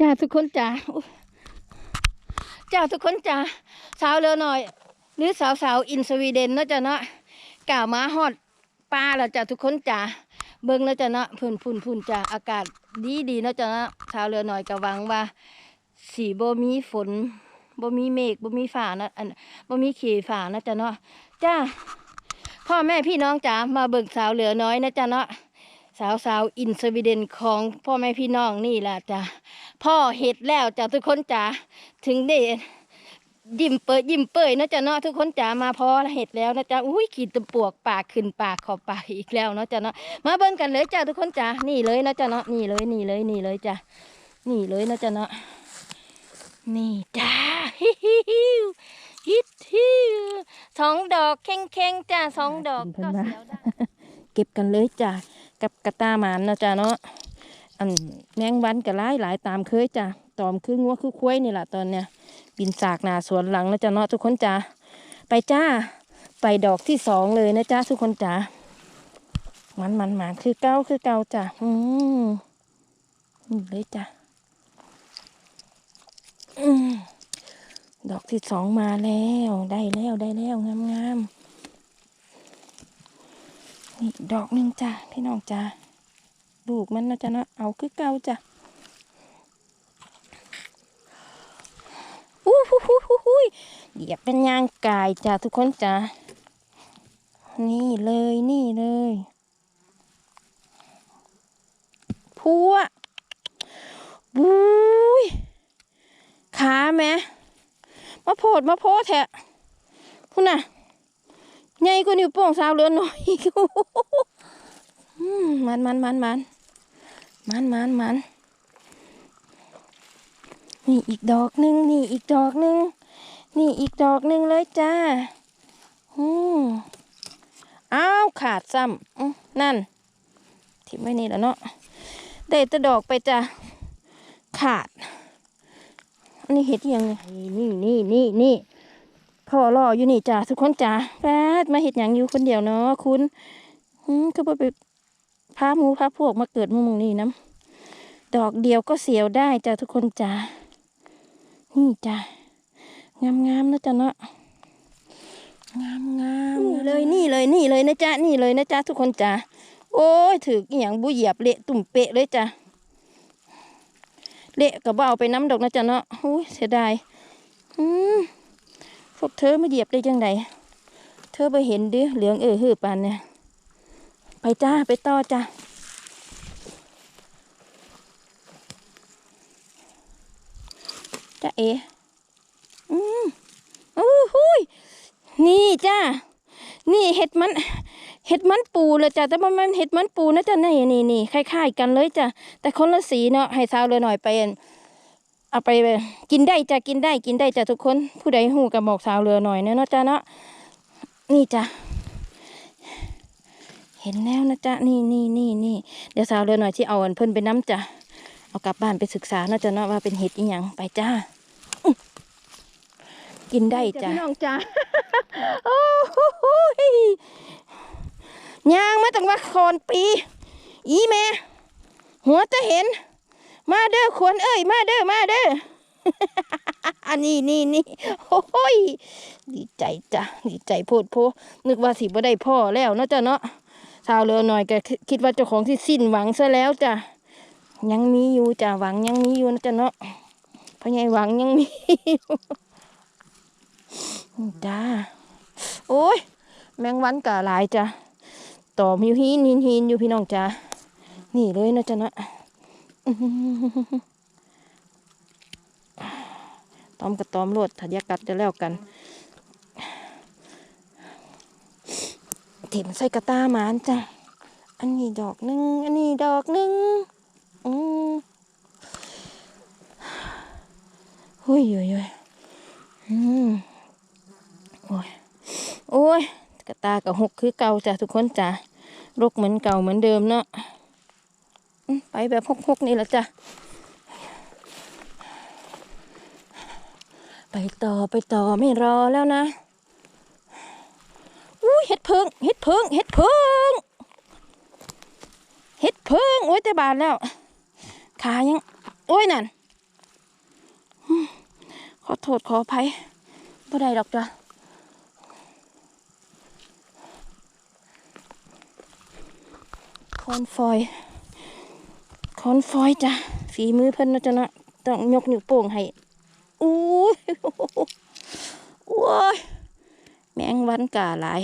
จ้าทุกคนจ้าจ้าทุกคนจ้าสาวเรือหน่อย หรือสาวสาวอินสวีเดนเนาะจ้ะเนาะก่าวมาฮอดปลาแล้วจ้าทุกคนจ้าเบิ่งแล้วจ้ะเนาะพุ่นพุ่นพุ่นจ้าอากาศดีดีเนาะจ้ะเนาะสาวเรือหน่อยก็หวังว่าสีบ่มีฝนบ่มีเมฆบ่มีฟ้านะอันบ่มีขีฟ้านะจ้ะเนาะจ้าพ่อแม่พี่น้องจ๋ามาเบิ่งสาวเหลือน้อยนะจ้ะเนาะ สาวสาวอินสวีเดนของพ่อแม่พี่น้องนี่ล่ะจ้ะพ่อเห็ดแล้วจ้ะทุกคนจ๋าถึงได้ยิ้มเปิดยิ้มเปื่อยนะจ้ะเนาะทุกคนจ๋ามาพอเห็ดแล้วนะจ๊ะอุ้ยขีดตะปวกปากขึ้นปากขอบปากอีกแล้วเนาะจ้ะเนาะมาเบิ่งกันเลยจ้ะทุกคนจ๋านี่เลยนะจ้ะเนาะนี่เลยนี่เลยนี่เลยจ้ะนี่เลยนะจ้ะเนาะนี่จ้าฮิฮิฮิฮิฮิวสองดอกเข่งเข่งจ้าสองดอกก็เสียวได้เก็บกันเลยจ้ะ กับกระตาหมานนะจ้ะเนาะอันแมงวันก็หลายหลายตามเคยจ้ะตอมคืองัวคือควายนี่แหละตอนเนี้ยบินสากหนาสวนหลังนะจ้ะเนาะทุกคนจ้ะไปจ้าไปดอกที่สองเลยนะจ้าทุกคนจ้ะมันมันมานคือเก้าคือเก้าจ้ะอืมเลยจ้ะอดอกที่สองมาแล้วได้แล้วได้แล้วงามงามๆ นี่ดอกหนึ่งจ้ะพี่น้องจ้ะลูกมันนะจ๊ะเนาะเอาคือเก่าจ้ะอู้หูหูหูหูยเหยียบเป็นยางกายจ้ะทุกคนจ้ะนี่เลยนี่เลยพัวบุ้ยขาแม่มาโพดมาโพดแทะคุณน่ะ ใหญ่กว่านิ้วโป้งสาวเลือน้อยอีกมันมันมันมันมันมันมันนี่อีกดอกหนึ่งนี่อีกดอกหนึ่งนี่อีกดอกหนึ่งเลยจ้าอืมอ้าวขาดซ้ำนั่นทิ้งไว้นี่แล้วเนาะได้แตะดอกไปจ้ะขาด อันนี้เห็ดยังไงนี่นี่นี่นี่ พ่อรออยู่นี่จ้าทุกคนจ้าแป๊ดมาเห็ดหยังอยู่คนเดียวเนาะคุณหืมก็บ่ไปพาหมูพาพวกมาเกิดมึงนี่น้ำดอกเดียวก็เสียวได้จ้าทุกคนจ้านี่จ้างามๆนะจ้าเนาะงามงามๆนี่เลยนี่เลยนี่เลยนะจ้านี่เลยนะจ้าทุกคนจ้าโอ้ยถืออหย่างบุเหยียบเละตุ่มเปะเลยจ้าเละกับว่าเอาไปน้ำดอกนะจ้าเนาะอุ้ยเสียดายอืม พวกเธอไมาเหยียบได้จังไดเธอไปเห็นดิเหลืองเออหือปานเนี่ยไปจ้าไปต่อจ้าจ้าเออืมอู้หูยนี่จ้านี่เห็ดมันเห็ดมันปูเลยจ้ะแต่ว่ามันเห็ดมันปูนะจ้ะนี่นี่นี่คล้ายๆกันเลยจ้ะแต่คนละสีเนาะให้สาวเลยหน่อยไปอั่น เอาไปกินได้จ้ะกินได้กินได้จ้ะทุกคน ผู้ใดหูกับบอกสาวเรือหน่อยเนาะจ้ะเนาะนี่จ้ะเห็นแล้วนะจ๊ะนี่นี่นี่นี่เดี๋ยวสาวเรือหน่อยที่เอาอันเพิ่นไปน้ำจ้ะเอากลับบ้านไปศึกษาเนาะจ้ะเนาะว่าเป็นเห็ดอีหยังไปจ้าอื้อกินได้จ้ะพี่น้องจ้าโอ้โหยย่างมาตั้งว่าคอนปี อีแม่หัวจะเห็น มาเด้อควรเอ้ยมาเด้อมาเด้ออันนี้นี่นี่โอ้ยดีใจจ้ะดีใจโพดโพนึกว่าสิบ่ได้พ่อแล้วเนาะจ้ะเนาะสาวเรือหน่อยก็คิดว่าเจ้าของที่สิ้นหวังซะแล้วจ้ะยังมีอยู่จ้ะหวังยังมีอยู่นะจ้ะเนาะเพราะไงหวังยังมีจ้าโอ้ยแมงวันกะหลายจ้ะต่อมีหินหินหินอยู่พี่น้องจ้ะนี่เลยนะจ้ะเนาะ ตอมกับตอมโลดถ้าอยากกัดจะแล้วกันถิ่มใส่กระตาหมานจ้ะ อันนี้ดอกหนึ่ง อันนี้ดอกหนึ่งอืมเฮ้ยเฮ้ยเฮ้ยอืมโอ้ย โอ้ย กระตากับหกคือเก่าจ้ะทุกคนจ้ะรกเหมือนเก่าเหมือนเดิมเนาะ ไปแบบหกๆนี่แหละจ้ะ ไปต่อไปต่อไม่รอแล้วนะ อุ้ยเห็ดเพิงเห็ดเพิงเห็ดเพิงเห็ดเพิงโอ้ยแต่บานแล้ว ขายัง โอ้ยนั่น ขอโทษขออภัยบ่ได้ดอกจ้ะคอนฟอย คอนฟอยจ้ะฝีมือเพิ่นนะจ๊ะนะต้องยกนิ้วโป้งให้อู้ยโอ้ยแมงวันกาหลาย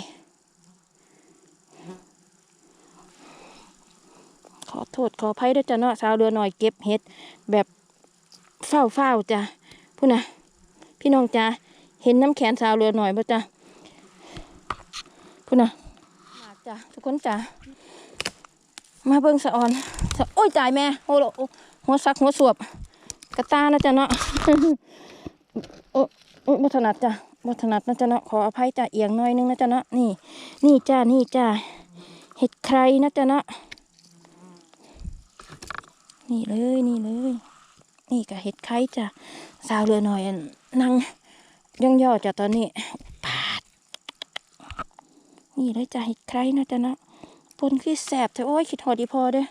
ขอโทษขออภัยด้วยจ้ะเนาะสาวเรือหน่อยเก็บเห็ดแบบเฝ้าเฝ้าจ้ะพูดนะพี่น้องจ้ะเห็นน้ำแขนสาวเรือหน่อยบ่จ้ะพูดนะมาจ้ะทุกคนจ้ะ มาเบิ่งสะออนสะโอ้ยจ่ายแม่โอ้โหหัวซักหัวสวบกระตานะจ้ะเนาะโอ้โอ้ยบัถนัดจ้ะบัถนัดนะจ๊ะเนาะขออภัยจ้ะเอียงน่อยนึงนะจ๊ะเนาะนี่ นี่จ้านี่จ้าเห็ดใครนะจ๊ะเนาะนี่เลยนี่เลย นี่ก็เห็ดไข่จ้ะสาวเรือหน่อยนั่งย่องย่อจ้ะตอนนี้ปาดนี่เลยจ้ะเห็ดไข่นะจ๊ะเนาะ ปนคือแสบแต่โอ้ยคิดหอดีพอเด้อ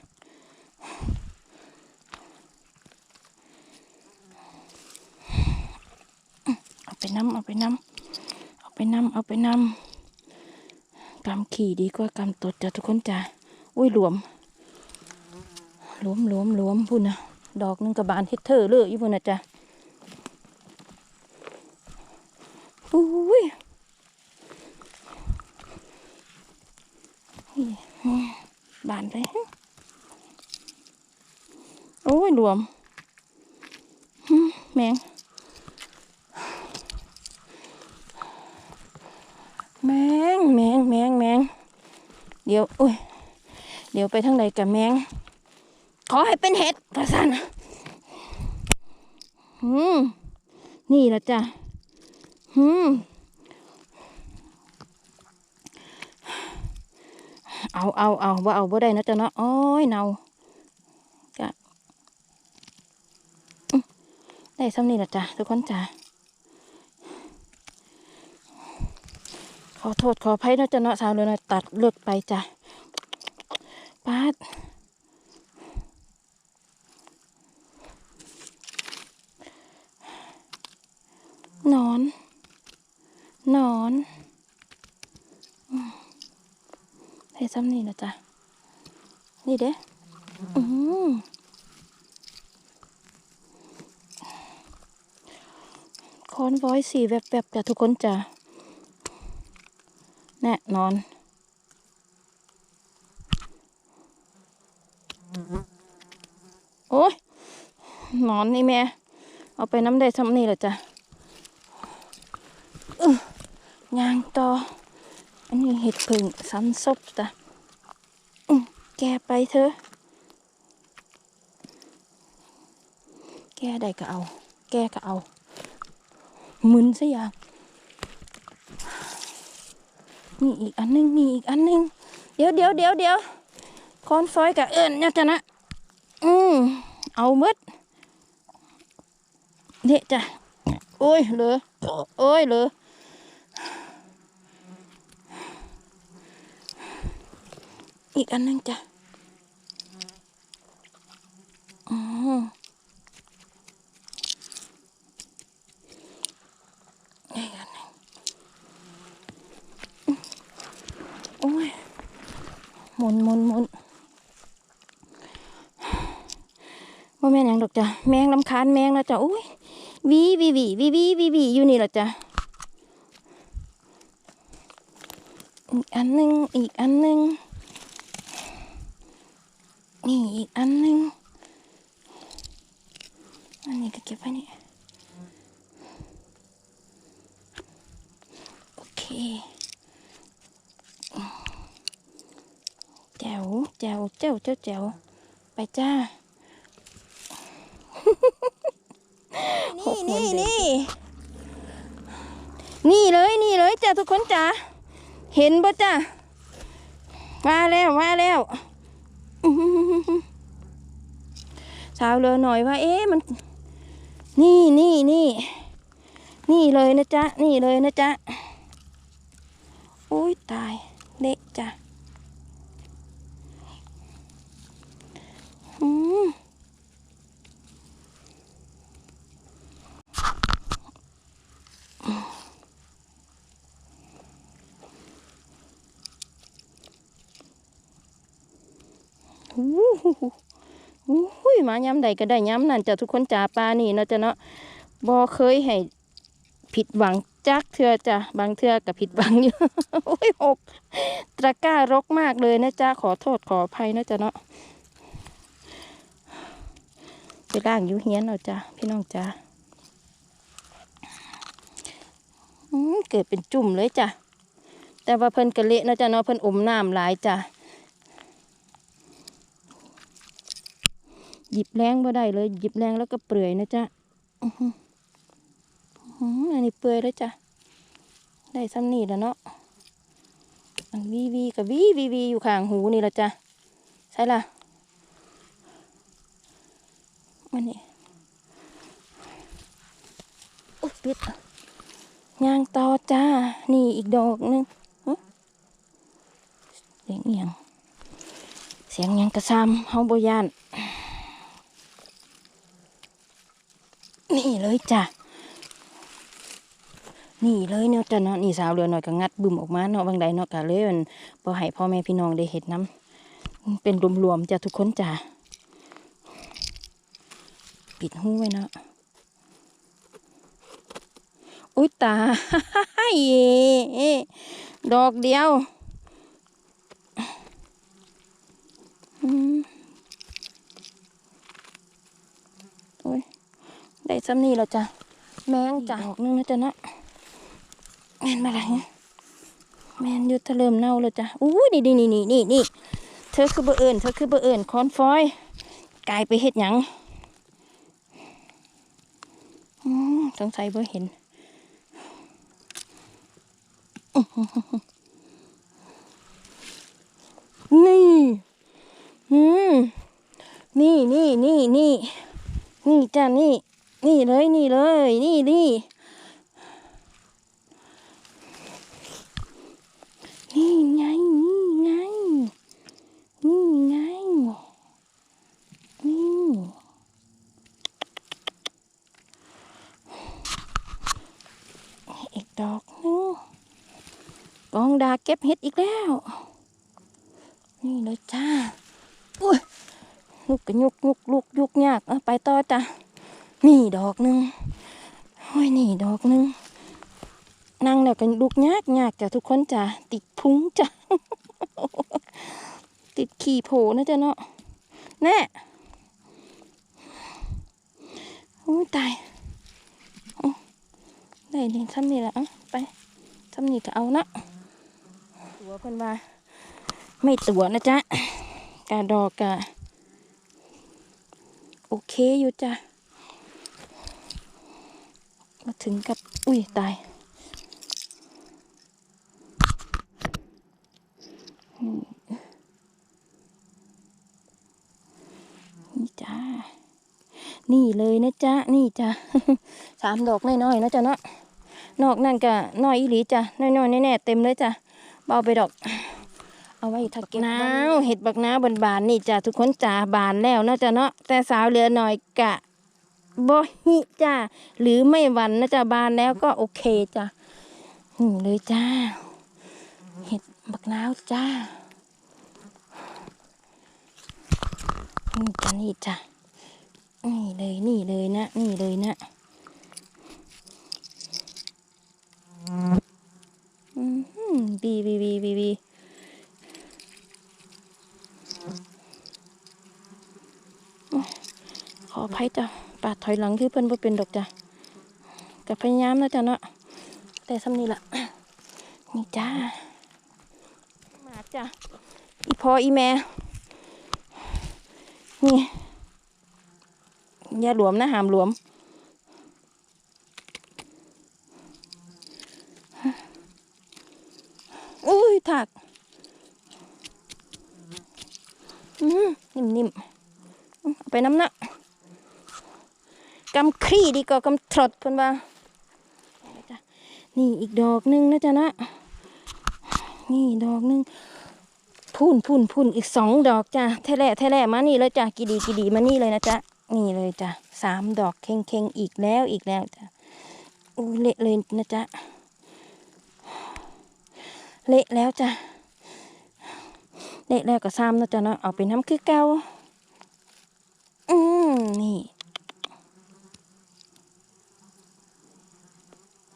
เอาไปน้ำเอาไปน้ำเอาไปน้ำเอาไปน้ำกำขี่ดีกว่ากำตดจ้ะทุกคนจ้ะอุ้ยหลวมหลวมหลวมหลวมพุ่นนะดอกนึงกับบานเฮ็ดเธอเลยอยู่พุ่นนะจ๊ะอุ้ย บานเลยโอ้ยหลวมแมง แมงแมงแมงแมงเดี๋ยวโอ้ยเดี๋ยวไปทางใดกับแมง ขอให้เป็นเห็ดกระสันอืมนี่ละจ้ะอืม เอาเอาเอาว่าเอาบ่ได้นะจ๊ะเนาะโอ้ยเนาจ้ะได้ซ้ำนี่ละจ้ะทุกคนจ้ะขอโทษขออภัยนะจ๊ะเนาะสาวเลยนะตัดเลือกไปจ้ะปาดหนอน นอนอืม ให้ซ้ำนี่นะจ๊ะ นี่เด้อืมคอนวอยสีแบบแบบจ้ะทุกคนจ้ะ แน่นอน โอ้ยนอนนี่แม่ เอาไปน้ำได้ซ้ำนี่แหละจ้ะยางต่อ นนี้เห็ดผึ่งสันซบจ้ะแกไปเถอะ แกได้ก็เอา แกก็เอามึนซะอย่างนี่อีกอันหนึงนี่อีกอันหนึง เดี๋ยวเดี๋ยวเดี๋ยวเดี๋ยวคอนฟอยกับเอิญเนี่ยจ้ะนะ อืมเอาหมดเด็จ้ะ โอ้ยเหลือโอ้ยเหลือ อีกอันหนึงจ้ะอ๋ออีกอันหนึงโอ้ยหมุนหมุนหมุนว่าแม่นยังดอกจ้ะแมงลำคาญแมงนะจ้ะโอ้ยวีวีวีวีวีวีวีอยู่นี่แหละจ้ะอีกอันหนึงอีกอันหนึง นี่อีกอันหนึง อันนี้ก็เก็บไว้นี่ โอเคแจ๋วแจ๋วเจ้าเจ้าแจ๋วไปจ้า นี่นี่นี่นี่เลยนี่เลยจ้าทุกคนจ้าเห็นปะจ้ามาแล้วมาแล้ว สาวเรือหน่อยว่า เอ๊ะมัน นี่นี่นี่นี่เลยนะจ๊ะ นี่เลยนะจ๊ะโอ้ยตายเละจ้ะอืม หูหูหูหูหูยมาย้ำใดก็ได้ย้ำนั่นจ้ะทุกคนจ่าปลานี่เนาะจ้ะเนาะบ่เคยให้ผิดหวังจักเทือจ้ะบางเทือก็ผิดหวังอยู่โอ้ยหกตะก้ารกมากเลยนะจ๊ะขอโทษขออภัยนะจ๊ะเนาะไปล่างยู่เฮียนเอาจ้ะพี่น้องจ้าเกิดเป็นจุ่มเลยจ้ะแต่ว่าเพิ่นกะเละนะจ๊ะเนาะเพิ่นอมน้ำหลายจ้ะ หยิบแรงบ่ได้เลย หยิบแรงแล้วก็เปื่อยนะจ๊ะอื้มอันนี้เปื่อยแล้วจ้ะ ได้ซ้ำนี่แล้วเนาะอันวีวีกับวีวีวีอยู่ข้างหูนี่ละจ้ะ ใช่ละมันนี่อุ๊ยปิดยางต่อจ้า นี่อีกดอกหนึงเสียงเอียง เสียงยังกระซำเฮาบ่ยาน นี่เลย จ้ะนี่เลยเนาะจ้ะเนาะนี่สาวเรือหน่อยก็งัดบึมออกมาเนาะบางใดเนาะกะเลยมันพอให้พ่อแม่พี่น้องได้เห็ดน้ำเป็นรวมๆจ้ะทุกคนจ้ะปิดหูไว้เนาะอุ้ยตายดอกเดียว อืมโอ้ย ได้ซ้ำนี่แล้วจ้ะแมงจ้ะดอกนึงนะจ๊ะเนาะแมนมาอะไรเนี่ยแมนอยุทะเริ่มเน่าแล้วจ้ะอู้นี่นี่นี่นี่นี่นี่เธอคือเบอเอิญเธอคือเบอเอิญคอนฟอยกลายไปเฮ็ดหยังอืมสงสัยเบอเห็นอื้อหือหือหือนี่อืมนี่นี่นี่นี่นี่จ้ะนี่ นี่เลยนี่เลย นี่นี่นี่ไงนี่ไง นี่ไง นี่ อีกดอกหนึงกองดาเก็บเห็ดอีกแล้ว นี่เลยจ้า อุ้ยลุกกระยุกยุกลุกยุกยาก เอาไปต่อจ้ะ นี่ดอกหนึ่งโอ้ยนี่ดอกหนึ่งนั่งแล้วกันลูกยากยากจ้ะทุกคนจ้ะติดพุงจ้ะติดขี่โผนะจ๊ะเนาะแน่โอ้ยตายเอได้นี่ทำนี่แหละเอไปทำนี่ก็เอานะตัวเพิ่นว่า ไม่ตัวนะจ๊ะกาดอกกะโอเคอยู่จ้ะ มาถึงกับ อุ้ย ตายนี่นี่จ้า นี่เลยนะจ๊ะ นี่จ้ะสามดอกน้อยๆนะจ๊ะเนาะ นอกนั่นก็น้อยอีหลีจ้ะ น้อยๆแน่ๆเต็มเลยจ้ะ เบาไปดอก เอาไว้ถักเก็บนาวเห็ดบักน้าวบานๆนี่จ้ะทุกคนจ้าบานแล้วนะจ๊ะเนาะ แต่สาวเหลือหน่อยกะ บ่ฮิจ้าหรือไม่หวันนะจ๊ะบานแล้วก็โอเคจ้ะนี่เลยจ้า เห็ดบักนาวจ้านี่จ้ะนี่จ้ะนี่เลยนี่เลยนะ นี่เลยนะบีบีบีบีบีขออภัยจ้ะ ปาดถอยหลังคือเพิ่นบ่เป็นดอกจ้ะกับพยายามนะจ้ะเนาะแต่ซ้ำนี่ล่ะนี่จ้ามาจ้ะอีพออีแม่นี่อย่าหลวมนะหามหลวมอุ้ยถักอืมนิ่มๆอืมเอาไปน้ำหนะ กำครีดีกว่ากำทรดเพิ่นว่าจ้ะนี่อีกดอกหนึงนะจ๊ะนะ นี่ดอกหนึงพุ่นพุ่นพุ่นอีกสองดอกจ้ะแท้แหล่แท้แหล่มานี่เลยจ้ะกีดีกีดีมานี่เลยนะจ๊ะนี่เลยจ้ะสามดอกเข่งเข่งอีกแล้วอีกแล้วจ้ะอู้เละเลยนะจ๊ะเละแล้วจ้ะเละแล้วก็ซ้ำนะจ้ะเนาะเอาไปน้ำคือเก่าอืมนี่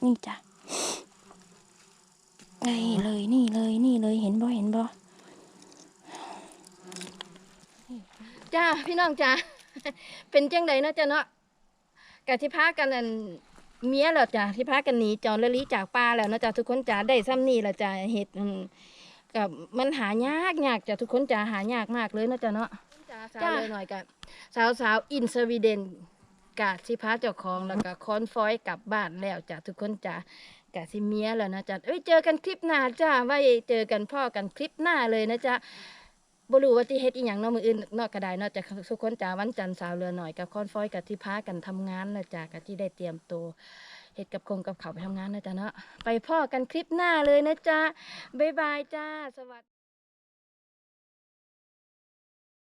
นี่จ้ะนี่เลยนี่เลยนี่เลยเห็นบ่เห็นบ่จ้าพี่น้องจ้าเป็นจังไดเนาะจ้ะเนาะกะที่พากันอันเมียแล้วจ้ะที่พากันหนีจรละลีจากป่าแล้วเนาะจ้ะทุกคนจ้าได้ซ้ำนี่แล้วจ้ะเห็ดอืมกับมันหายากยากจ้ะทุกคนจ้าหายากมากเลยเนาะจ้ะเนาะจ้าเลยหน่อยกับสาวสาวๆอินสวีเดน กะที่พาเจ้าของแล้วก็คอนฟอยกลับบ้านแล้วจ้ะทุกคนจ้ากะสิเมียแล้วนะจ้ะเอ้ยเจอกันคลิปหน้าจ้าไว้เจอกันพ่อกันคลิปหน้าเลยนะจ๊ะบรูว่าที่เฮ็ดอีหยังเนาะมื้ออื่นเนาะก็ไดเนาะจากทุกคนจ้าวันจันทร์สาวเรือหน่อยกับคอนฟอยกับที่พากันทำงานนะจ้ากับที่ได้เตรียมตัวเฮ็ดกับคงกับเขาวไปทำงานนะจ้าเนาะไปพ่อกันคลิปหน้าเลยนะจ้าบ๊ายบายจ้าสวัสดี